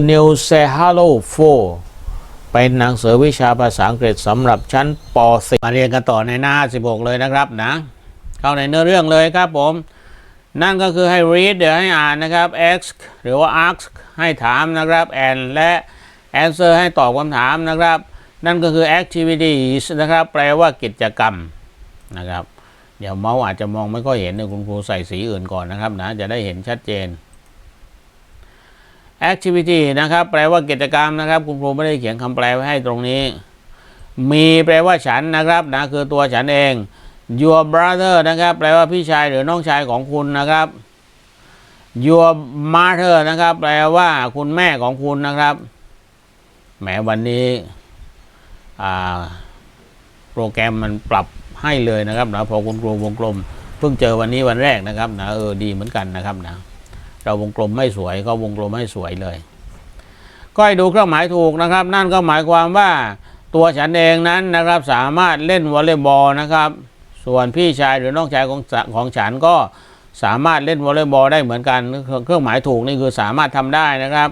New Say Hello 4 เป็นหนังสือวิชาภาษาอังกฤษสำหรับชั้นป .4 มาเรียนกันต่อในหน้า 16 เลยนะครับนะ เข้าในเนื้อเรื่องเลยครับผม นั่นก็คือให้ read เดี๋ยวให้อ่านนะครับ ask หรือว่า ask ให้ถามนะครับ and และ answer ให้ตอบคำถามนะครับ นั่นก็คือ activities นะครับ แปลว่ากิจกรรมนะครับ เดี๋ยวเมาส์อาจจะมองไม่ค่อยเห็นเดี๋ยคุณครูใส่สีอื่นก่อนนะครับนะ จะได้เห็นชัดเจน activity นะครับ แปลว่ากิจกรรมนะครับ คุณครูไม่ได้เขียนคำแปลไว้ให้ตรงนี้ มีแปลว่าฉันนะครับนะคือตัวฉันเอง your brother นะครับ แปลว่าพี่ชายหรือน้องชายของคุณนะครับ your mother นะครับ แปลว่าคุณแม่ของคุณนะครับแหมวันนี้โปรแกรมมันปรับให้เลยนะครับนะพอคุณครูวงกลม เพิ่งเจอวันนี้วันแรกนะครับนะเออดีเหมือนกันนะครับนะ เราวงกลมไม่สวยก็วงกลมให้สวยเลย ก็ให้ดูเครื่องหมายถูกนะครับ นั่นก็หมายความว่าตัวฉันเองนั้นนะครับสามารถเล่นวอลเลย์บอลนะครับ ส่วนพี่ชายหรือน้องชายของของฉันก็สามารถเล่นวอลเลย์บอลได้เหมือนกัน เครื่องหมายถูกนี่คือสามารถทำได้นะครับ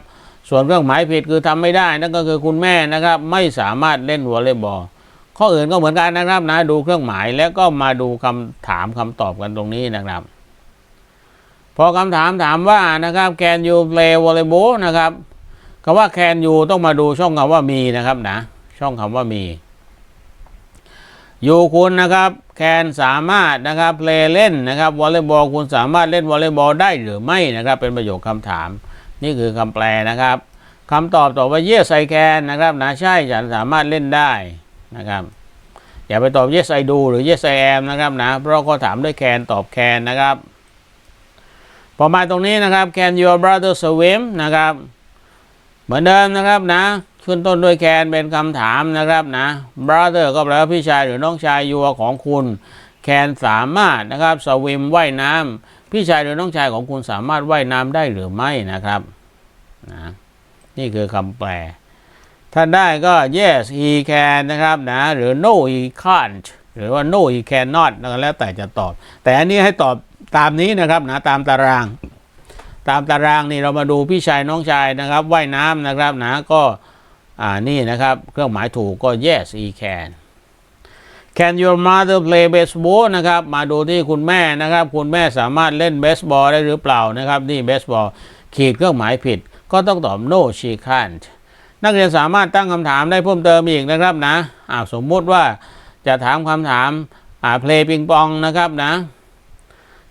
ส่วนเครื่องหมายผิดคือทำไม่ได้นั่นก็คือคุณแม่นะครับ ไม่สามารถเล่นวอลเลย์บอลข้ออื่นก็เหมือนกันนะครับนะดูเครื่องหมายแล้วก็มาดูคำถามคำตอบกันตรงนี้นะครับ พอคำถามถามว่านะครับ can you play volleyball นะครับคำว่า can you ต้องมาดูช่องคำว่ามีนะครับนะ ช่องคำว่ามี อยู่คุณนะครับ can สามารถนะครับ play เล่นนะครับวอลเลย์บอลคุณสามารถเล่นวอลเลย์บอลได้หรือไม่นะครับ เป็นประโยคคำถาม นี่คือคำแปลนะครับคำตอบตอบว่า yes I can นะครับนะใช่ฉันสามารถเล่นได้นะครับอย่าไปตอบ yes I do หรือ yes I am นะครับนะเพราะเขาถามด้วย can ตอบ can นะครับ พอมาตรงนี้นะครับ can your brother swim นะครับ เหมือนเดิมนะครับนะ ขึ้นต้นด้วย can เป็นคำถามนะครับนะ brother ก็แปลว่าพี่ชายหรือน้องชาย your ของคุณ can สามารถนะครับ swim ว่ายน้ำพี่ชายหรือน้องชายของคุณสามารถว่ายน้ำได้หรือไม่นะครับนะนี่คือคำแปลถ้าได้ก็ yes he can นะครับนะหรือ no he can't หรือว่า no he cannot นะแล้วแต่จะตอบ แต่อันนี้ให้ตอบ ตามนี้นะครับนะตามตาราง ตามตารางนี่เรามาดูพี่ชายน้องชายนะครับว่ายน้ำนะครับนะก็อ่านี่นะครับ เครื่องหมายถูกก็ yes he can can your mother play baseball นะครับ มาดูที่คุณแม่นะครับ คุณแม่สามารถเล่นเบสบอลได้หรือเปล่านะครับ นี่เบสบอลขีดเครื่องหมายผิด ก็ต้องตอบ no she can't นักเรียนสามารถตั้งคำถามได้เพิ่มเติมอีกนะครับนะอ่าสมมติว่าจะถามคำถามอ่า play ปิงปองนะครับนะ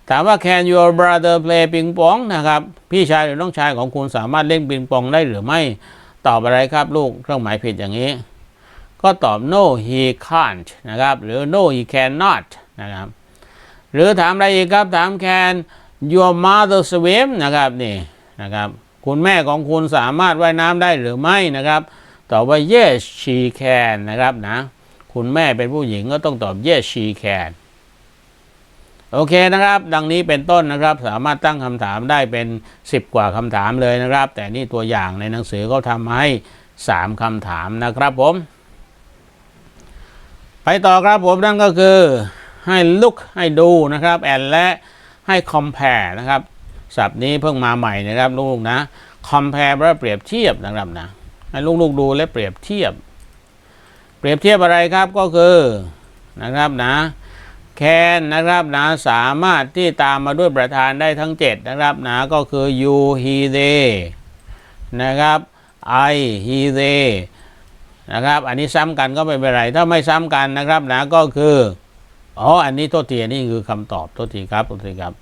ถามว่า can your brother play ปิงปองนะครับ พี่ชายหรือน้องชายของคุณสามารถเล่นปิงปองได้หรือไม่ ตอบอะไรครับลูก เครื่องหมายผิดอย่างนี้ ก็ตอบ no he can't นะครับ หรือ no he cannot นะครับ หรือถามอะไรอีกครับ ถาม can your mother swim นะครับนี่นะครับ คุณแม่ของคุณสามารถว่ายน้ำได้หรือไม่นะครับ ตอบว่า yes she can นะครับนะ คุณแม่เป็นผู้หญิงก็ต้องตอบ yes she can โอเคนะครับ ดังนี้เป็นต้นนะครับ สามารถตั้งคำถามได้เป็น 10 กว่าคำถามเลยนะครับ แต่นี่ตัวอย่างในหนังสือเขาทำมาให้ 3คำถามนะครับผม ไปต่อครับผมนั่นก็คือให้ look ให้ดูนะครับ and และให้ compare นะครับศัพท์นี้เพิ่งมาใหม่นะครับลูกนะ compare แปลว่าเปรียบเทียบนะครับนะให้ลูกๆดูและเปรียบเทียบ เปรียบเทียบอะไรครับก็คือนะครับนะ แคนนะครับนะสามารถที่ตามมาด้วยประธานได้ทั้ง 7 นะครับนะก็คือ you he they นะครับ I he they นะครับอันนี้ซ้ำกันก็ไม่เป็นไร ถ้าไม่ซ้ำกันนะครับนะก็คืออ๋ออันนี้โทษทีนนี้คือคำตอบโทษทีครับโทษทีครับ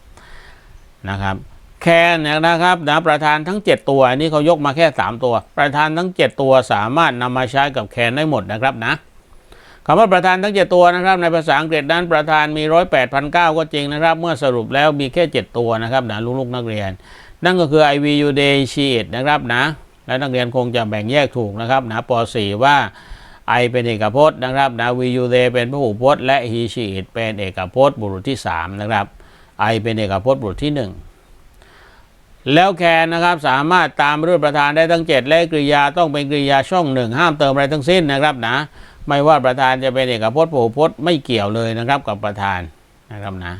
นะครับแคนเนี่ยนะครับนะประธานทั้ง 7 ตัวอันนี้เขายกมาแค่ 3 ตัว ประธานทั้ง 7 ตัวสามารถนำมาใช้กับแคนได้หมดนะครับนะ คำว่าประธานทั้ง 7 ตัวนะครับในภาษาอังกฤษนั้นประธานมีร้อยแปดพันเก้าก็จริงนะครับ เมื่อสรุปแล้วมีแค่ 7 ตัวนะครับนะลูกๆนักเรียน นั่นก็คือ I V U D she it นะครับนะและนักเรียนคงจะแบ่งแยกถูกนะครับนะป .4 ว่า I เป็นเอกพจน์นะครับนะ V U they เป็นพหูพจน์และ he she it เป็นเอกพจน์บุรุษที่ 3 นะครับ I เป็นเอกพจน์บุรุษที่ 1แล้วแคนนะครับสามารถตามมาด้วยประธานได้ทั้ง 7 และกริยาต้องเป็นกริยาช่องหนึ่งห้ามเติมอะไรทั้งสิ้นนะครับนะ ไม่ว่าประธานจะเป็นเอกพจน์พหูพจน์ไม่เกี่ยวเลยนะครับกับประธานนะครับนะ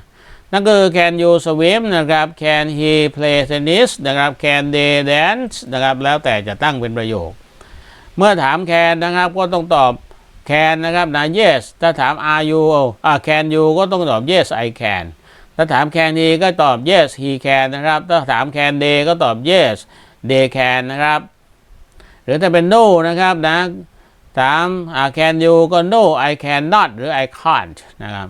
นั่นคือ can you swim นะครับ can he play tennis นะครับ can they dance นะครับแล้วแต่จะตั้งเป็นประโยค เมื่อถาม can นะครับก็ต้องตอบ can นะครับนะ yes ถ้าถาม are you อ่า can you ก็ต้องตอบ yes I can ถ้าถาม can he ก็ตอบ yes he can นะครับถ้าถาม can they ก็ตอบ yes they can นะครับ หรือถ้าเป็น no นะครับนะ ถามอ่า can you ก็ no I cannot หรือ I can't นะครับ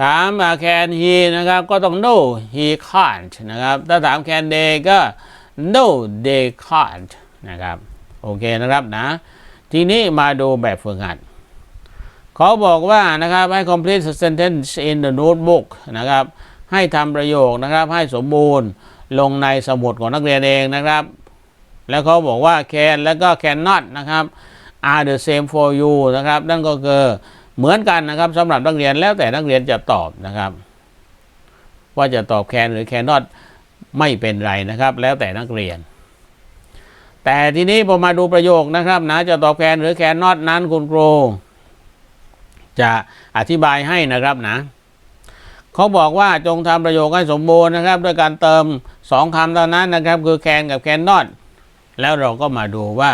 ถามอ่า can he นะครับก็ต้อง no he can't นะครับถ้าถาม can they ก็ no they can't นะครับโอเคนะครับนะ ทีนี้มาดูแบบฝึกหัดเขาบอกว่านะครับให้ complete sentence in the notebook นะครับให้ทำประโยคนะครับให้สมบูรณ์ลงในสมุดของนักเรียนเองนะครับ แล้วเขาบอกว่า can แล้วก็ cannot นะครับ are the same for you นะครับ นั่นก็คือเหมือนกันนะครับสำหรับนักเรียนแล้วแต่นักเรียนจะตอบนะครับ ว่าจะตอบ can หรือ cannot ไม่เป็นไรนะครับ แล้วแต่นักเรียน แต่ทีนี้พอมาดูประโยคนะครับนะจะตอบ can หรือ cannot นั้นคุณครูจะอธิบายให้นะครับนะเขาบอกว่าจงทำประโยคให้สมบูรณ์นะครับ ด้วยการเติมสองคำเท่านั้นนะครับ คือ can กับ cannot แล้วเราก็มาดูว่า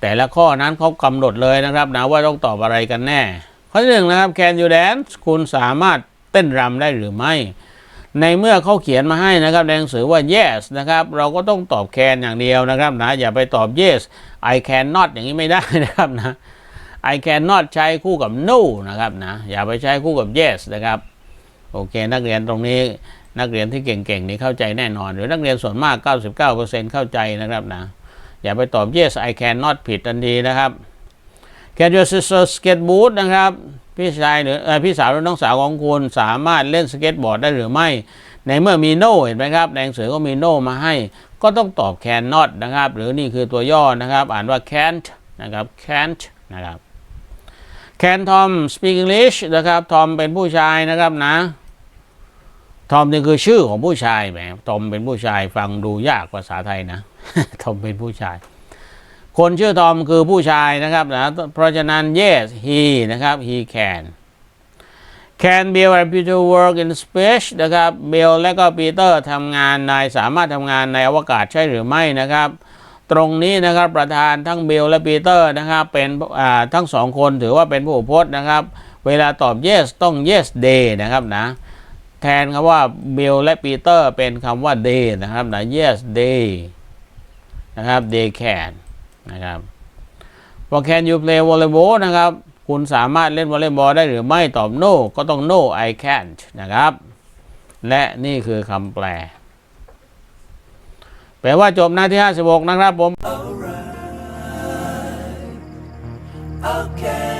แต่ละข้อนั้นเขากำหนดเลยนะครับนะว่าต้องตอบอะไรกันแน่ ข้อที่หนึ่งนะครับ can you dance คุณสามารถเต้นรำได้หรือไม่ ในเมื่อเขาเขียนมาให้นะครับในหนังสือว่า yes นะครับ เราก็ต้องตอบ can อย่างเดียวนะครับนะอย่าไปตอบ yes I cannot อย่างนี้ไม่ได้นะครับนะ I cannot ใช้คู่กับ no นะครับนะอย่าไปใช้คู่กับ yes นะครับโอเค นักเรียนตรงนี้ นักเรียนที่เก่งๆนี่เข้าใจแน่นอน หรือนักเรียนส่วนมาก 99%เข้าใจนะครับนะอย่าไปตอบ yes I cannot ผิดทันทีนะครับ Can your sister skateboard นะครับ พี่ชายหรืออพี่สาวหรือน้องสาวของคุณสามารถเล่นสเก็ตบอร์ดได้หรือไม่ ในเมื่อมี no เห็นไหมครับในหนังสือก็มี no มาให้ ก็ต้องตอบ cannot นะครับ หรือนี่คือตัวย่อนะครับ อ่านว่า can't นะครับ can't นะครับ Can Tom speak English นะครับ ทอมเป็นผู้ชายนะครับนะ ทอมนี่คือชื่อของผู้ชายแหมทอมเป็นผู้ชายฟังดูยากภาษาไทยนะทอมเป็นผู้ชาย คนชื่อทอมคือผู้ชายนะครับนะเพราะฉะนั้น yes he นะครับ he can Can Bill and Peter work in space นะครับเบลและก็ปีเตอร์ทำงานในสามารถทำงานในอวกาศใช่หรือไม่นะครับ ตรงนี้นะครับประธานทั้งเบลและปีเตอร์นะครับเป็นทั้งสองคนถือว่าเป็นผู้พจน์นะครับ เวลาตอบ yes ต้อง yes they นะครับนะ แทนคำว่าเบลและปีเตอร์เป็นคำว่า they นะครับนะ yes they นะครับ they can นะครับพอ can you play volleyball นะครับ คุณสามารถเล่นวอลเลย์บอลได้หรือไม่ตอบ no ก็ต้อง no I can't นะครับ และนี่คือคำแปล แปลว่าจบหน้าที่ 56 นะครับผม okay.